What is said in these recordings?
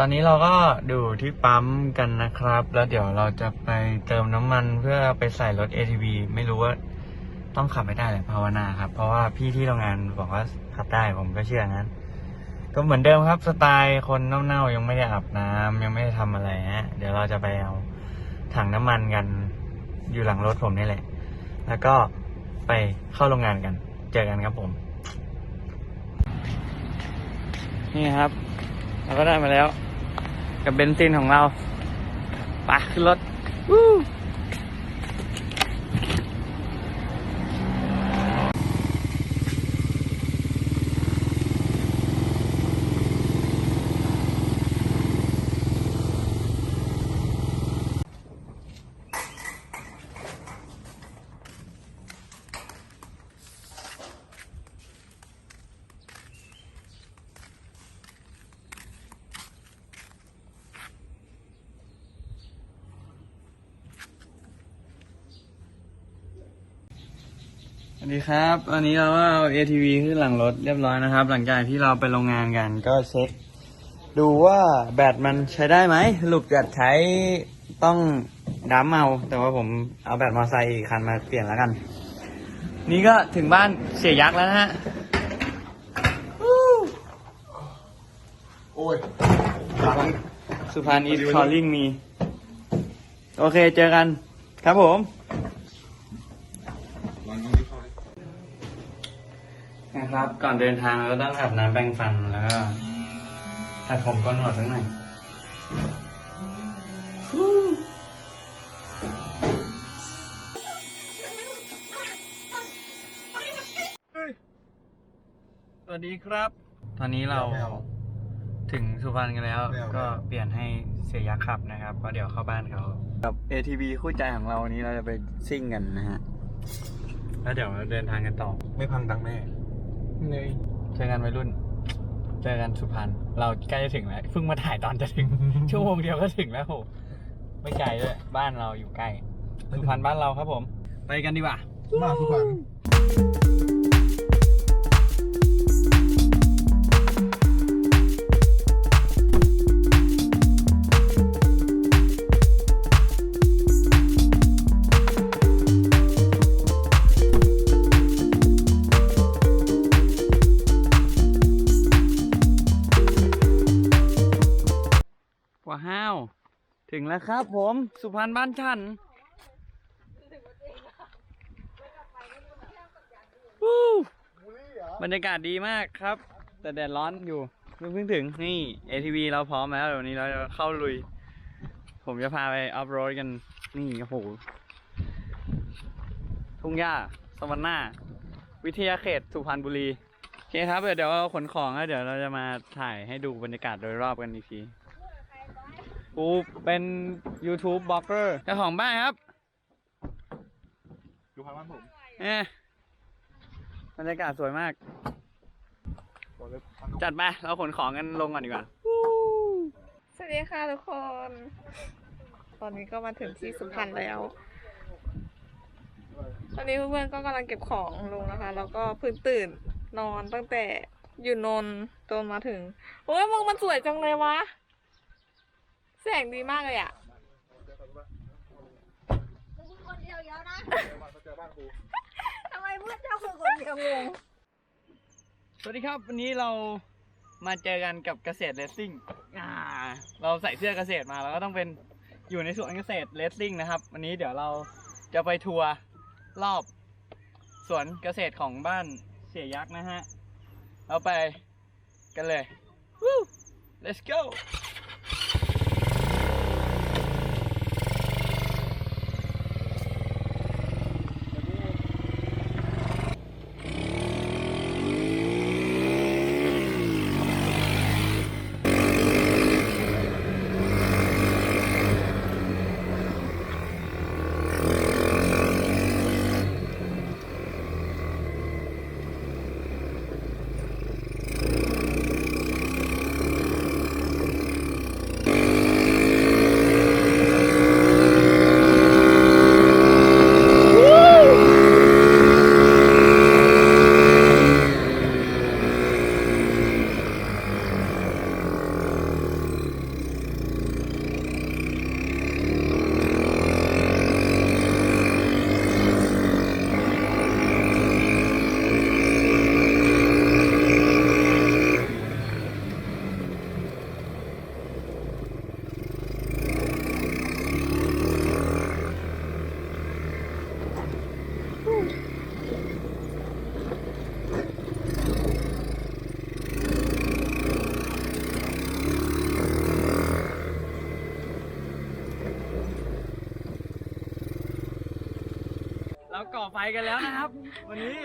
ตอนนี้เราก็ดูที่ปั๊มกันนะครับ แล้วเดี๋ยวเราจะไปเติมน้ำมันเพื่อไปใส่รถ ATV ไม่รู้ว่าต้องขับไม่ได้เลยภาวนาครับ เพราะว่าพี่ที่โรงงานบอกว่าขับได้ผมก็เชื่องั้น ก็เหมือนเดิมครับสไตล์คนเน่าๆยังไม่ได้อาบน้ำยังไม่ได้ทำอะไรฮะเดี๋ยวเราจะไปเอาถังน้ำมันกันอยู่หลังรถผมนี่แหละ แล้วก็ไปเข้าโรงงานกัน เจอกันครับผม นี่ครับ เราก็ได้มาแล้ว กับเบนซินของเราไปขึ้นรถ วู้สวัสดีครับ วันนี้เราก็เอา ATV ขึ้นหลังรถเรียบร้อยนะครับ หลังจากที่เราไปโรงงานกัน ก็เช็ค ดูว่าแบตมันใช้ได้ไหมสรุปแบตใช้ต้องดัมเอา แต่ว่าผมเอาแบตมอเตอร์ไซค์อีกคันมาเปลี่ยนแล้วกัน นี่ก็ถึงบ้านเสียยักษ์แล้วนะฮะโอ้ยสุพรรณอีทคอลลิ่งมี โอเคเจอกันครับผม ครับก่อนเดินทางเราก็ต้องอาบน้ำแปรงฟันแล้วก็ตัดผมก้นหนวดสักหน่อยสวัสดีครับ ตอนนี้เราถึงสุพรรณกันแล้ว ก็เปลี่ยนให้เสียยักษ์ขับนะครับเพราะเดี๋ยวเข้าบ้านเขากับ ATV คู่ใจของเราวันนี้เราจะไปซิ่งกันนะฮะ แล้วเดี๋ยวเราเดินทางกันต่อ ไม่พังดังแน่ เลยเจอกันวัยรุ่น เจอกันสุพรรณ เราใกล้จะถึงแล้ว เพิ่งมาถ่ายตอนจะถึง ชั่วโมงเดียวก็ถึงแล้วโห ไม่ไกลด้วย บ้านเราอยู่ใกล้ สุพรรณบ้านเราครับผม ไปกันดีกว่า มาสุพรร ถึงแล้วครับผมสุพรรณบ้านฉันบรรยากาศดีมากครับ แต่แดดร้อนอยู่เพิ่งเพิ่งถึงนี่ ATV เราพร้อมแล้วเดี๋ยวนนี้เราจะเข้าลุย ผมจะพาไปออฟโรดกันนี่โอ้โหทุ่งหญ้าสวรรค์หน้า วิทยาเขตสุพรรณบุรีโอเคครับ เดี๋ยวเราขนของแล้วเดี๋ยวเราจะมาถ่ายให้ดูบรรยากาศโดยรอบกันอีกที กูเป็น YouTube บล็อกเกอร์เจ้าของบ้านครับอยู่พังบ้านผมเอ๊ะบรรยากาศสวยมาก บอกเลยพังจัดไปเราขนของกันลงก่อนดีกว่า สวัสดีค่ะทุกคน ตอนนี้ก็มาถึงที่สุพรรณแล้ว ตอนนี้เพื่อนๆก็กำลังเก็บของลงนะคะ แล้วก็เพิ่งตื่นนอนตั้งแต่อยู่นนท์จนมาถึง โอ้ยมึงมันสวยจังเลยวะ แสงดีมากเลยอะคนเดียวเยอะนะเจอบ้านกูทำไมเพื่อนเจ้าคือคนเดียวงงสวัสดีครับ วันนี้เรามาเจอกันกับเกษตรเลสซิ่งอ่าเราใส่เสื้อเกษตรมาเราก็ต้องเป็นอยู่ในสวนเกษตรเลสซิ่งนะครับ วันนี้เดี๋ยวเราจะไปทัวร์รอบสวนเกษตรของบ้านเสียยักษ์นะฮะ เราไปกันเลย Woo! let's go เเราก่อไฟกันแล้วนะครับ วันนี้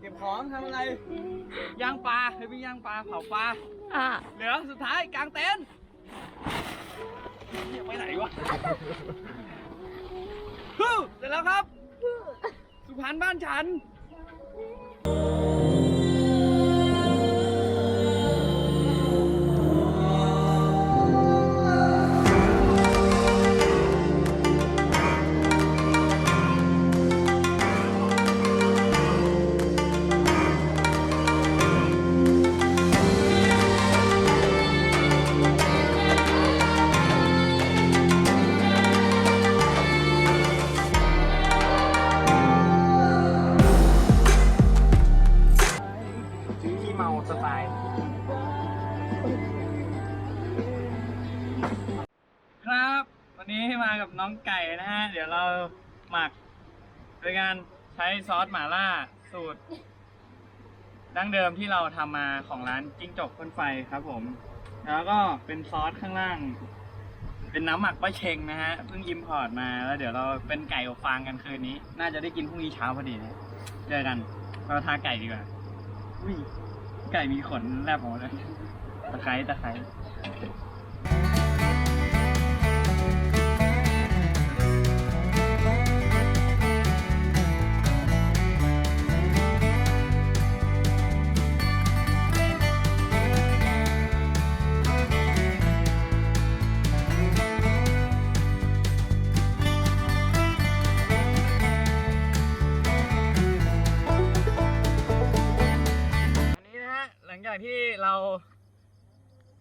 เก็บของทำอะไรย่างปลาให้พี่ย่างปลาเผาปลาอะเหลือสุดท้ายกลางเต็นท์เหี้ยไปไหนวะฮู้เสร็จแล้วครับ สุพรรณบ้านฉัน ซอสหม่าล่าสูตร ดั้งเดิมที่เราทำมาของร้านจิ้งจกพ่นไฟครับผม แล้วก็เป็นซอสข้างล่าง เป็นน้ำหมักป้าเชงนะฮะเพิ่งอิมพอร์ตมาแล้วเดี๋ยวเราเป็นไก่อบฟางกันคืนนี้ น่าจะได้กินพรุ่งนี้เช้าพอดีนะเจอกันเราทาไก่ดีกว่าอุ้ยไก่มีขนแลบออกมาเลยตะไคร้ตะไคร้ เรา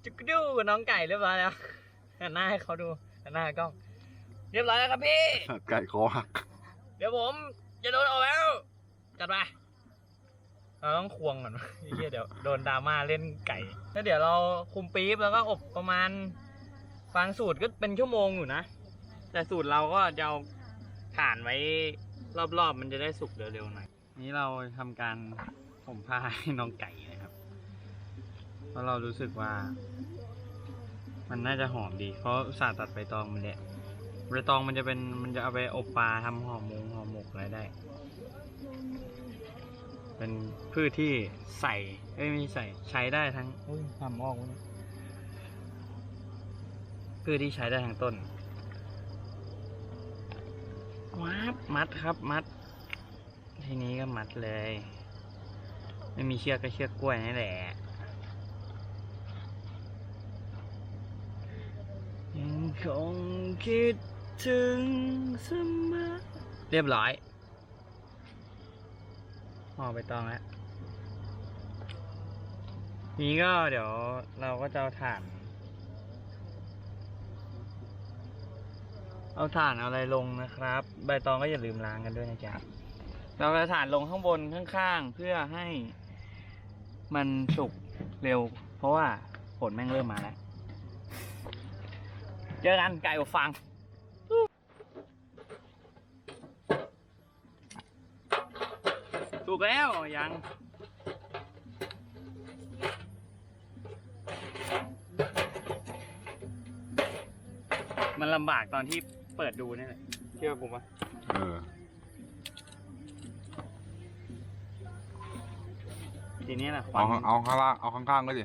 จุกดูกับน้องไก่เรียบร้อยแล้วหันหน้าให้เขาดูหันหน้าให้กล้อง เรียบร้อยแล้วครับพี่ ไก่คอหัก เดี๋ยวผมจะโดนออกแล้ว จัดไปเราต้องควงก่อนไอ้เหี้ยเดี๋ยว โดนดราม่าเล่นไก่แล้วเดี๋ยวเราคุมปี๊บแล้วก็อบประมาณฟังสูตรก็เป็นชั่วโมงอยู่นะ แต่สูตรเราก็จะเอาถ่านไว้รอบๆ มันจะได้สุกเร็วๆหน่อย นี้เราทำการผมผ้าให้น้องไก่นะค รับเพราะเรารู้สึกว่า มันน่าจะหอมดี เพราะอุตสาห์ตัดใบตองมันแหละใบตองมันจะเป็นมันจะเอาไปอบปลาทำห่อหมงห่อหมกอะไรได้ เป็นพืชที่ใส่เอ้ยไม่ใส่ใช้ได้ทั้งอุ้ยทำออกวะเนี่ยพืชที่ใช้ได้ทั้งต้นว้าบมัดครับมัด ทีนี้ก็มัดเลย ไม่มีเชือกก็เชือกกล้วยนี่แหละยัง คงคิดถึงเสมอเรียบร้อยห่อใบตองแล้วนี้ก็เดี๋ยวเราก็จะเอาถ่าน เอาถ่านเอาอะไรลงนะครับ ใบตองก็อย่าลืมล้างกันด้วยนะจ๊ะเราจะถ่านลงข้างบนข้างๆเพื่อให้มันสุกเร็ว เพราะว่าฝนแม่งเริ่มมาแล้ว เจอกันไก่อบฟางสุกแล้วยังมันลำบากตอนที่เปิดดูนี่แหละเชื่อผมปะเออทีนี้แหละควัเอาน เอาข้างล่างเอาข้างๆก็ดิ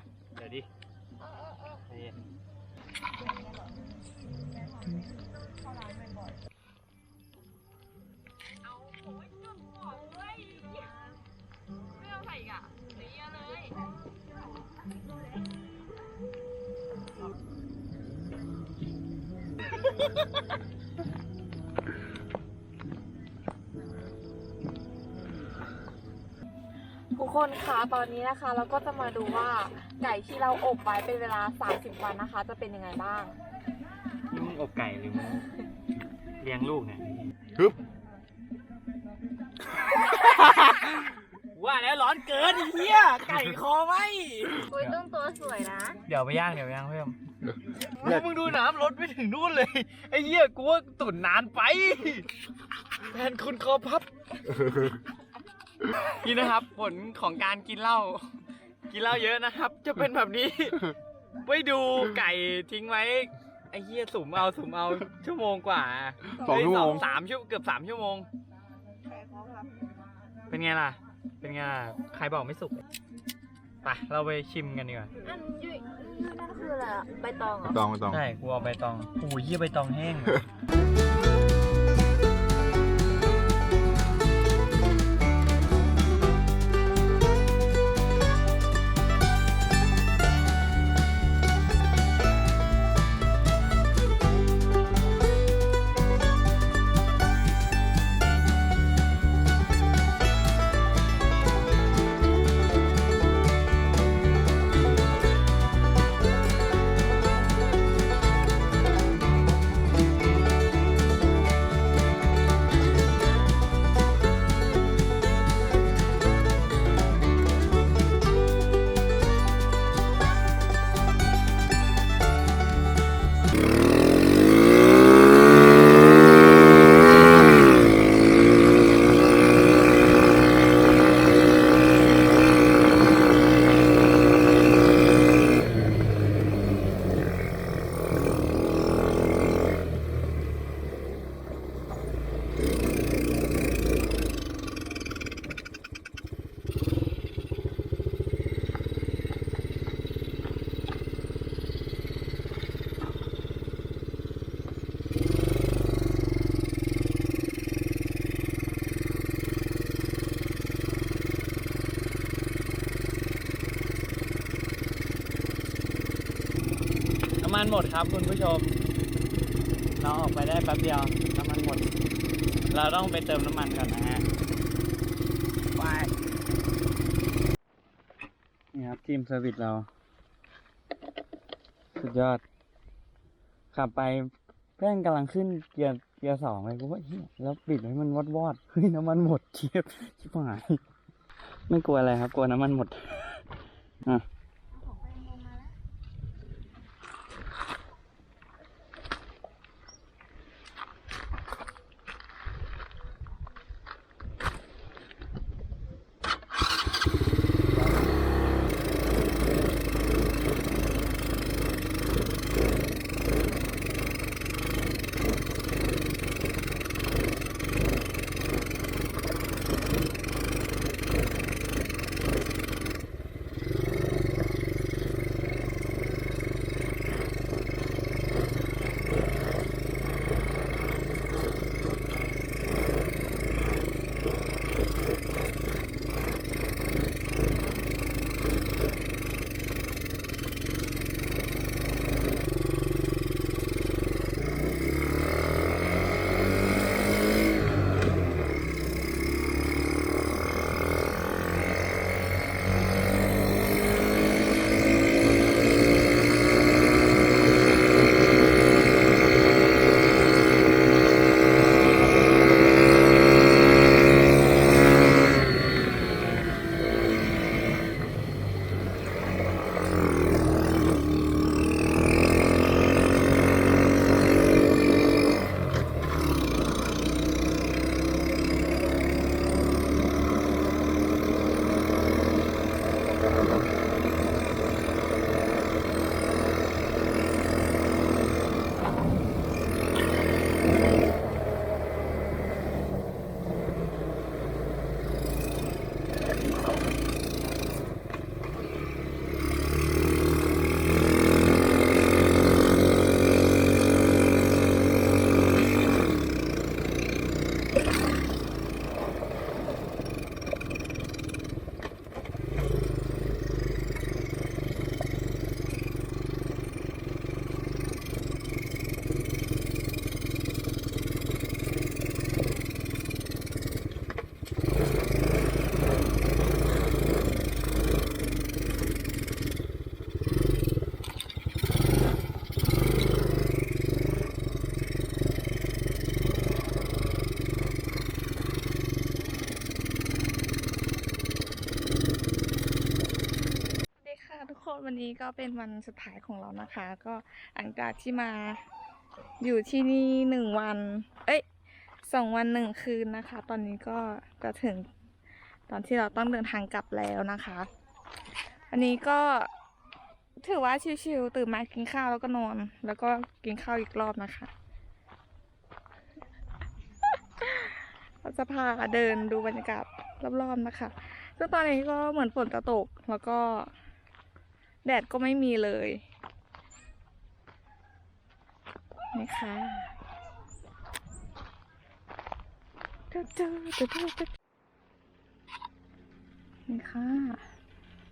ทุกคนคะตอนนี้นะคะ เราก็จะมาดูว่าไก่ที่เราอบไว้เป็นเวลา 30 วันนะคะ จะเป็นยังไงบ้าง นี่มึงอบไก่หรือมึงเลี้ยงลูกเนี่ยฮึบว่าแล้วร้อนเกินไอ้เหี้ยไก่คอไหม คุยต้องตัวสวยนะ เดี๋ยวไปย่างเดี๋ยวไปย่างเพิ่มเนี่ย มึงดูน้ำลดไปถึงนู่นเลย ไอ้เหี้ยกูว่าตุ๋นนานไปแทนคุณคอพับ นี่นะครับ ผลของการกินเหล้า กินเหล้าเยอะนะครับ จะเป็นแบบนี้ ไปดูไก่ทิ้งไว้ ไอ้เหี้ยสุ่มเอาสุ่มเอาชั่วโมงกว่าสองชั่วโมงสามชั่วเกือบสามชั่วโมง เป็นไงล่ะ เป็นไงล่ะ ใครบอกไม่สุก ไปเราไปชิมกันดีกว่าอันยุยนั่นคืออะไรอะใบตองเหรอ ตองไม่ตอง ใช่กูเอาใบตองโอ้ยเยี่ยใบตองแห้ง มันหมดครับคุณผู้ชม เราออกไปได้แป๊บเดียวน้ำมันหมด เราต้องไปเติมน้ำมันก่อนนะฮะไปนี่ครับทีมเซอร์วิสเรา สุดยอด ขับไปแป้งกำลังขึ้นเกียร์เกียร์สองเลยกูว่าเฮียแล้วปิดให้มันวอดวอดเฮ้ยน้ำมันหมดเทียบชิบหายไม่กลัวอะไรครับ กลัวน้ำมันหมดอะ คนวันนี้ก็เป็นวันสุดท้ายของเรานะคะ ก็หลังจากที่มาอยู่ที่นี่หนึ่งวัน เอ้ยสองวันหนึ่งคืนนะคะ ตอนนี้ก็จะถึงตอนที่เราต้องเดินทางกลับแล้วนะคะ อันนี้ก็ถือว่าชิวๆตื่นมากินข้าวแล้วก็นอน แล้วก็กินข้าวอีกรอบนะคะเราจะพาเดินดูบรรยากาศรอบๆนะคะซึ่งตอนนี้ก็เหมือนฝนจะตกแล้วก็ แดดก็ไม่มีเลยนี่ค่ะเจ้าเจ้าเจ้าเจ้าเจ้านี่ค่ะ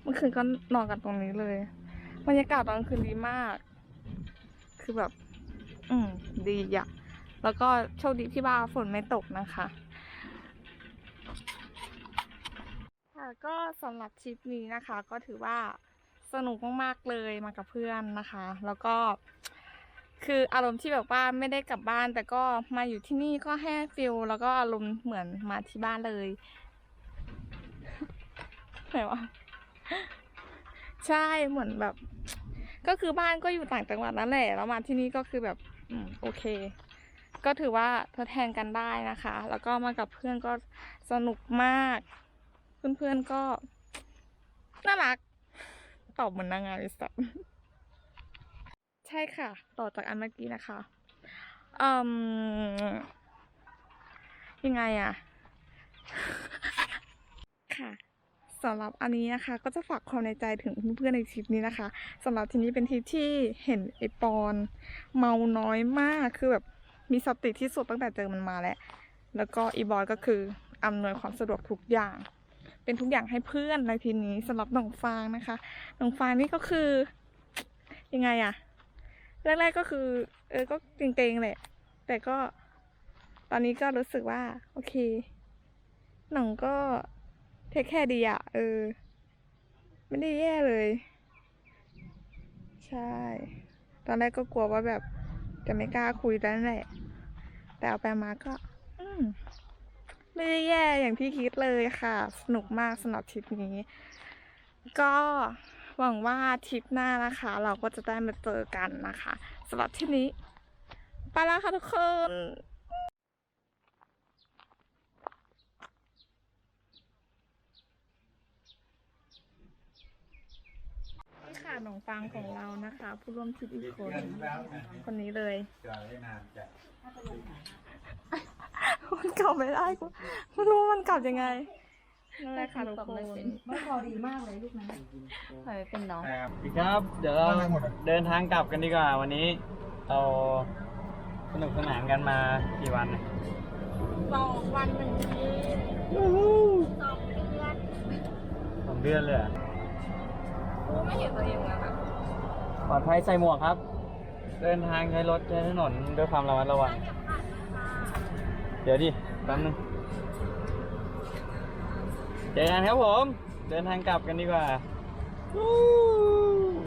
เมื่อคืนก็นอนกันตรงนี้เลย บรรยากาศตอนกลางคืนดีมาก คือแบบ อืม ดีอะแล้วก็โชคดีที่ว่าฝนไม่ตกนะคะค่ะก็สำหรับทริปนี้นะคะ ก็ถือว่า สนุกมากๆเลยมากับเพื่อนนะคะ แล้วก็คืออารมณ์ที่แบบว่าไม่ได้กลับบ้าน แต่ก็มาอยู่ที่นี่ก็ให้ฟิลแล้วก็อารมณ์เหมือนมาที่บ้านเลยไหนวะใช่เหมือนแบบ ก็คือบ้านก็อยู่ต่างจังหวัดนั่นแหละแล้วมาที่นี่ก็คือแบบอืมโอเค ก็ถือว่าทดแทนกันได้นะคะ แล้วก็มากับเพื่อนก็สนุกมาก เพื่อนๆก็น่ารัก ตอบเหมือนนางงามเลยสัตว์ใช่ค่ะ ต่อจากอันเมื่อกี้นะคะอืมยังไงอะค่ะสำหรับอันนี้นะคะ ก็จะฝากความในใจถึงเพื่อนๆในทริปนี้นะคะสำหรับทีนี้เป็นทริปที่เห็นไอปอนเมาน้อยมากคือแบบมีสติที่สุดตั้งแต่เจอมันมาแล้ว แล้วก็อีบอยก็คืออำนวยความสะดวกทุกอย่าง เป็นทุกอย่างให้เพื่อนในทีนี้สำหรับหนองฟางนะคะหนองฟางนี่ก็คือ ยังไงอะแรกๆก็คือ เออก็เกรงๆแหละ แต่ก็ ตอนนี้ก็รู้สึกว่า โอเคหนองก็เทคแค่ดีอะเออ ไม่ได้แย่เลย ใช่ ตอนแรกก็กลัวว่าแบบจะไม่กล้าคุยแต่นั่นแหละ แต่เอาไปมาก็ อืม ไม่ได้แย่อย่างที่คิดเลยค่ะ สนุกมากสำหรับทริปนี้ ก็หวังว่าทริปหน้านะคะ เราก็จะได้มาเจอกันนะคะสำหรับทริปนี้ ไปแล้วค่ะทุกคนนี่ค่ะหนองฟางของเรานะคะ ผู้ร่วมทริปอีกคน คนนี้เลย จะได้นานจะ มันกลับไม่ได้กูไม่รู้มันกลับยังไงนั่นแหละค่ะทุกคนไม่พอดีมากเลยลูกนะเคยเป็นน้องครับ เดี๋ยวเราเดินทางกลับกันดีกว่า วันนี้เราสนุกสนานกันมากี่วันเนี่ยสองวันหนึ่งคืนสองเดือนสองเดือนเลยเหรอกูไม่เห็นตัวเองแล้วนะปลอดภัยใส่หมวกครับ เดินทางใช้รถใช้ถนนด้วยความระมัดระวัง เดี๋ยวดิแป๊บนึงเจอกันครับผม เดินทางกลับกันดีกว่าวู้